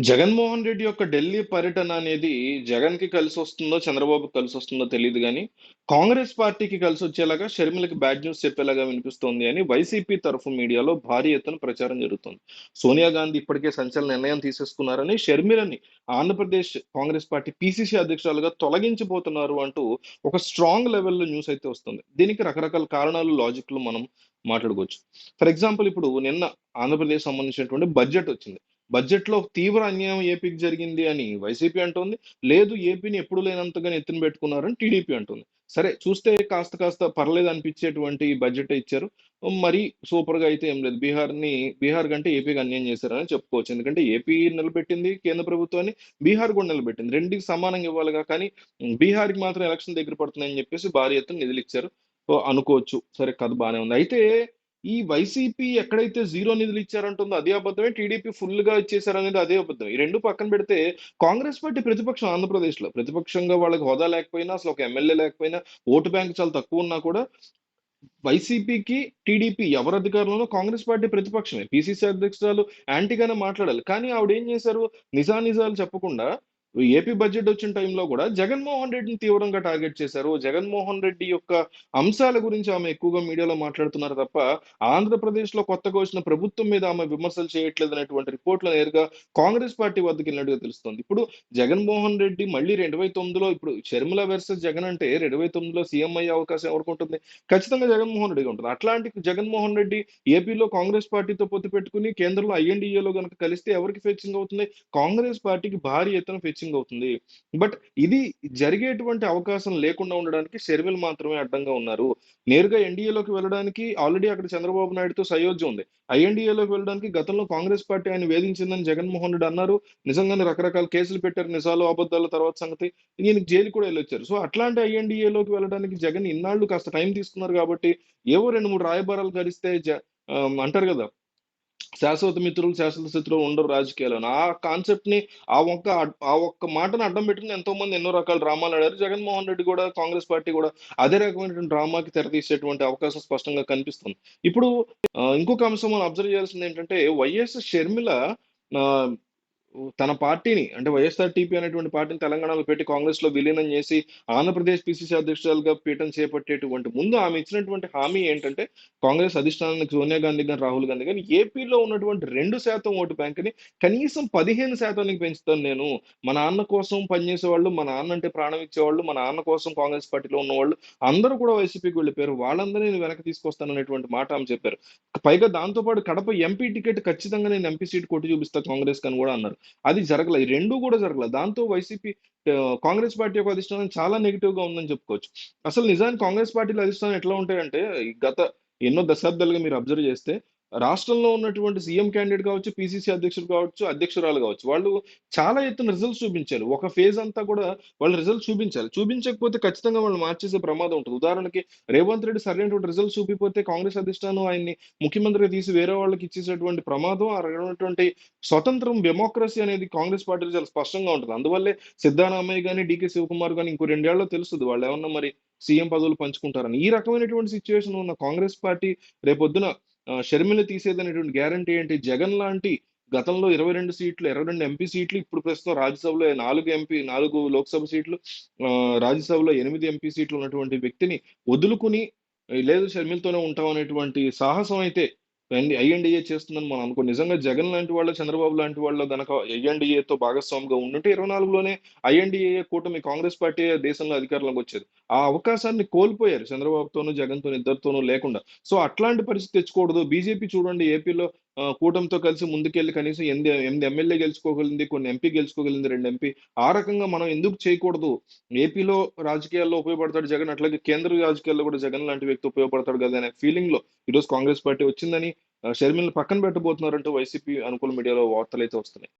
జగన్మోహన్ రెడ్డి యొక్క ఢిల్లీ పర్యటన అనేది జగన్కి కలిసి వస్తుందో కలిసొస్తుందో, చంద్రబాబుకి కలిసొస్తుందో తెలియదు కానీ కాంగ్రెస్ పార్టీకి కలిసి వచ్చేలాగా షర్మిలకి బ్యాడ్ న్యూస్ చెప్పేలాగా వినిపిస్తోంది అని వైసీపీ తరఫు మీడియాలో భారీ ఎత్తున ప్రచారం జరుగుతుంది. సోనియా గాంధీ ఇప్పటికే సంచలన నిర్ణయం తీసేసుకున్నారని, షర్మిలని ఆంధ్రప్రదేశ్ కాంగ్రెస్ పార్టీ పీసీసీ అధ్యక్షురాలుగా తొలగించబోతున్నారు అంటూ ఒక స్ట్రాంగ్ లెవెల్‌లో న్యూస్ అయితే వస్తుంది. దీనికి రకరకాల కారణాలు, లాజిక్‌లు మనం మాట్లాడుకోవచ్చు. ఫర్ ఎగ్జాంపుల్ ఇప్పుడు నిన్న ఆంధ్రప్రదేశ్ సంబంధించినటువంటి బడ్జెట్ వచ్చింది. బడ్జెట్‌లో తీవ్ర అన్యాయం ఏపీకి జరిగింది అని వైసీపీ అంటుంది లేదు ఏపీని ఎప్పుడు లేనంతగా ఎత్తున పెట్టుకున్నారని టీడీపీ అంటుంది. సరే చూస్తే కాస్త కాస్త పర్లేదు అనిపించేటువంటి బడ్జెట్ ఇచ్చారు. మరి సూపర్‌గా అయితే ఏం లేదు. బీహార్‌ని బీహార్ కంటే ఏపీకి అన్యాయం చేశారని చెప్పుకోవచ్చు. ఎందుకంటే ఏపీ నిలబెట్టింది కేంద్ర ప్రభుత్వాన్ని, బీహార్ కూడా నిలబెట్టింది. రెండుకి సమానంగా ఇవ్వాలిగా కానీ బీహార్‌కి మాత్రం ఎలక్షన్ దగ్గర పడుతుందని చెప్పేసి భారీ ఎత్తున నిధులు ఇచ్చారు అనుకోవచ్చు. సరే కథ బాగానే ఉంది. అయితే ఈ వైసీపీ ఎక్కడైతే జీరో నిధులు ఇచ్చారంటుందో అదే అబద్ధమే. టీడీపీ ఫుల్గా ఇచ్చేసారనేది అదే అబద్ధం. ఈ రెండు పక్కన పెడితే కాంగ్రెస్ పార్టీ ప్రతిపక్షం ఆంధ్రప్రదేశ్‌లో. ప్రతిపక్షంగా వాళ్ళకి హోదా లేకపోయినా, అసలు ఒక ఎమ్మెల్యే లేకపోయినా, ఓటు బ్యాంక్ చాలా తక్కువ ఉన్నా కూడా వైసీపీకి, టీడీపీ ఎవరు అధికారంలో కాంగ్రెస్ పార్టీ ప్రతిపక్షమే. పీసీసీ అధ్యక్షురాలు యాంటీగానే మాట్లాడాలి. కానీ ఆవిడ ఏం చేశారు? నిజానిజాలు చెప్పకుండా ఏపీ బడ్జెట్ వచ్చిన టైంలో కూడా జగన్మోహన్ రెడ్డిని తీవ్రంగా టార్గెట్ చేశారు. జగన్మోహన్ రెడ్డి యొక్క అంశాల గురించి ఆమె ఎక్కువగా మీడియాలో మాట్లాడుతున్నారు తప్ప, ఆంధ్రప్రదేశ్‌లో కొత్తగా వచ్చిన ప్రభుత్వం మీద ఆమె విమర్శలు చేయట్లేదు అనేటువంటి రిపోర్ట్‌లు నేరుగా కాంగ్రెస్ పార్టీ వద్దకెళ్ళినట్టుగా తెలుస్తుంది ఇప్పుడు జగన్మోహన్ రెడ్డి మళ్ళీ 2009లో ఇప్పుడు షర్మిల వర్సెస్ జగన్ అంటే 2009లో సీఎం అయ్యే అవకాశం ఎవరికుంటుంది? ఖచ్చితంగా జగన్మోహన్ రెడ్డిగా ఉంటుంది. అట్లాంటి జగన్మోహన్ రెడ్డి ఏపీలో కాంగ్రెస్ పార్టీతో పొత్తు పెట్టుకుని కేంద్రంలో ఐఎన్‌డీఏలో కనుక కలిస్తే ఎవరికి ఫెచ్చింగ్ అవుతుంది? కాంగ్రెస్ పార్టీకి భారీ ఎత్తున ఫెచ్చింగ్ అవుతుంది. బట్ ఇది జరిగేటువంటి అవకాశం లేకుండా ఉండడానికి షర్మిల మాత్రమే అడ్డంగా ఉన్నారు. నేరుగా ఎన్‌డీఏలోకి వెళ్ళడానికి ఆల్రెడీ అక్కడ చంద్రబాబు నాయుడుతో సయోధ్య ఉంది. ఐఎన్‌డీఏలోకి వెళ్ళడానికి గతంలో కాంగ్రెస్ పార్టీ ఆయన వేధించిందని జగన్మోహన్ రెడ్డి అన్నారు. నిజంగానే రకరకాల కేసులు పెట్టారు. నిజాలు, అబద్ధాల తర్వాత సంగతి. ఈయనకి జైలు కూడా వెళ్ళొచ్చారు సో అట్లాంటి ఐఎన్‌డీఏలోకి వెళ్ళడానికి జగన్ ఇన్నాళ్ళు కాస్త టైం తీసుకున్నారు కాబట్టి ఏవో 2, 3 రాయబారాలు కలిస్తే జ అంటారు కదా శాశ్వత మిత్రులు, శాశ్వత శత్రువులు ఉండరు రాజకీయాలను ఆ కాన్సెప్ట్ని ఆ ఒక్క ఆ ఒక్క మాటను అడ్డం ఎంతో మంది ఎన్నో రకాల డ్రామాలు ఆడారు జగన్మోహన్ రెడ్డి కూడా, కాంగ్రెస్ పార్టీ కూడా అదే రకమైనటువంటి డ్రామాకి తెరతీసేటువంటి అవకాశం స్పష్టంగా కనిపిస్తుంది. ఇప్పుడు ఇంకొక అంశం మనం అబ్జర్వ్ చేయాల్సిందేంటంటే వైఎస్ షర్మిల తన పార్టీని అంటే వైఎస్ఆర్‌టీపీ అనేటువంటి పార్టీని తెలంగాణలో పెట్టి కాంగ్రెస్లో విలీనం చేసి ఆంధ్రప్రదేశ్ పిసిసి అధ్యక్షురాలుగా పీఠం చేపట్టేటువంటి ముందు ఆమె ఇచ్చినటువంటి హామీ ఏంటంటే కాంగ్రెస్ అధిష్టానానికి సోనియా గాంధీ కానీ రాహుల్ గాంధీ కానీ ఏపీలో ఉన్నటువంటి రెండు శాతం ఓటు బ్యాంక్‌ని కనీసం 15% పెంచుతాను నేను. మా నాన్న కోసం పనిచేసేవాళ్ళు, మా నాన్న అంటే ప్రాణం ఇచ్చేవాళ్ళు, మా నాన్న కోసం కాంగ్రెస్ పార్టీలో ఉన్నవాళ్ళు అందరూ కూడా వైసీపీకి వెళ్ళిపోయారు. వాళ్ళందరిని నేను వెనక్కి తీసుకొస్తాననేటువంటి మాట ఆమె చెప్పారు. పైగా దాంతో పాటు కడప ఎంపీ టికెట్ ఖచ్చితంగా నేను ఎంపీ సీట్ కొట్టి చూపిస్తా కాంగ్రెస్‌కి అని కూడా అన్నారు. అది జరగలేదు ఈ రెండు కూడా జరగలేదు దాంతో వైసీపీ కాంగ్రెస్ పార్టీ యొక్క అధిష్టానం చాలా నెగెటివ్‌గా ఉందని చెప్పుకోవచ్చు. అసలు నిజానికి కాంగ్రెస్ పార్టీల అధిష్టానం ఎట్లా ఉంటాయంటే గత ఎన్నో దశాబ్దాలుగా మీరు అబ్జర్వ్ చేస్తే రాష్ట్రంలో ఉన్నటువంటి సీఎం క్యాండిడేట్ కావచ్చు, పీసీసీ అధ్యక్షుడు కావచ్చు, అధ్యక్షురాలు కావచ్చు. వాళ్ళు చాలా ఎత్తున రిజల్ట్స్ చూపించాలి. ఒక ఫేజ్ అంతా కూడా వాళ్ళు రిజల్ట్ చూపించాలి. చూపించకపోతే ఖచ్చితంగా వాళ్ళు మార్చేసే ప్రమాదం ఉంటుంది ఉదాహరణకి రేవంత్ రెడ్డి సరైనటువంటి రిజల్ట్ చూపిపోతే కాంగ్రెస్ అధిష్టానం ఆయన్ని ముఖ్యమంత్రిగా తీసి వేరే వాళ్ళకి ఇచ్చేసేటువంటి ప్రమాదం, ఆ స్వతంత్రం డెమోక్రసీ అనేది కాంగ్రెస్ పార్టీలో చాలా స్పష్టంగా ఉంటుంది అందువల్లే సిద్ధారామయ్య కానీ డీకే శివకుమార్ కానీ ఇంకో రెండేళ్ళలో తెలుస్తుంది వాళ్ళు ఏమన్నా మరి సీఎం పదవులు పంచుకుంటారని. ఈ రకమైనటువంటి సిచ్యువేషన్ ఉన్న కాంగ్రెస్ పార్టీ రేపొద్దున షర్మిల తీసేదనేటువంటి గ్యారంటీ ఏంటి? జగన్ లాంటి గతంలో 22 సీట్లు, 22 ఎంపీ సీట్లు ఇప్పుడు ప్రస్తుతం రాజ్యసభలో నాలుగు ఎంపీ నాలుగు లోక్సభ సీట్లు రాజ్యసభలో ఎనిమిది ఎంపీ సీట్లు ఉన్నటువంటి వ్యక్తిని వదులుకుని లేదు షర్మిలతోనే ఉంటాం అనేటువంటి సాహసం అయితే ఐఎన్డిఏ చేస్తుందని మనం అనుకో నిజంగా జగన్ లాంటి వాళ్ళు, చంద్రబాబు లాంటి వాళ్ళు గనక ఐఎన్డిఏతో భాగస్వామిగా ఉండుంటే 24లోనే ఐఎన్‌డీఏ కూటమి కాంగ్రెస్ పార్టీ దేశంలో అధికారంలోకి వచ్చేది. ఆ అవకాశాన్ని కోల్పోయారు చంద్రబాబుతోనూ జగన్తోనూ ఇద్దరితోనూ లేకుండా. సో అట్లాంటి పరిస్థితి తెచ్చుకూడదు. బీజేపీ చూడండి ఏపీలో కూటమితో కలిసి ముందుకెళ్ళి కనీసం ఎనిమిది ఎనిమిది ఎమ్మెల్యే గెలుచుకోగలిగింది. కొన్ని ఎంపీ గెలుచుకోగలిగింది. రెండు ఎంపీ. ఆ రకంగా మనం ఎందుకు చేయకూడదు? ఏపీలో రాజకీయాల్లో ఉపయోగపడతాడు జగన్. అట్లాగే కేంద్ర రాజకీయాల్లో కూడా జగన్ లాంటి వ్యక్తి ఉపయోగపడతాడు కదా! అనే ఫీలింగ్‌లో ఈరోజు కాంగ్రెస్ పార్టీ వచ్చిందని ఆహ్, పక్కన పెట్టబోతున్నారంటూ వైసీపీ అనుకూల మీడియాలో వార్తలైతే వస్తున్నాయి.